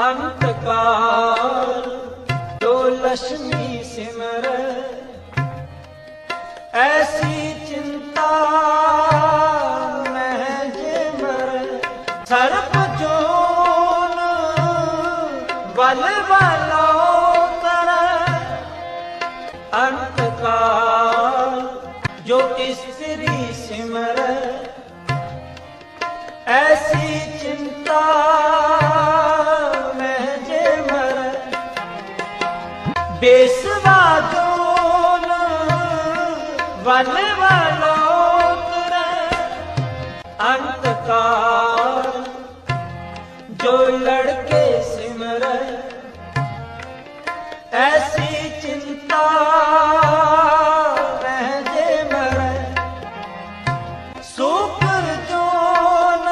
ਅੰਤ ਕਾਲ, ਜੋ ਲక్ష్ਮੀ ਸਿਮਰ ਐਸੀ ਚਿੰਤਾ ਮੈਂ ਜੇ ਮਰ ਸਰਪ ਜੋਨ ਬਲ ਵਾਲੋ ਤਰ ਅੰਤ ਕਾਲ, ਜੋ ਇਸਤਰੀ ਸਿਮਰ ਐਸੀ ਚਿੰਤਾ ਬੇਸਵਾ ਦੋਨ ਵਲ ਵਲੋ ਤਰੇ ਜੋ ਲੜਕੇ ਸਿਮਰੈ ਐਸੀ ਚਿੰਤਾ ਜੇ ਮਰੈ। Super zone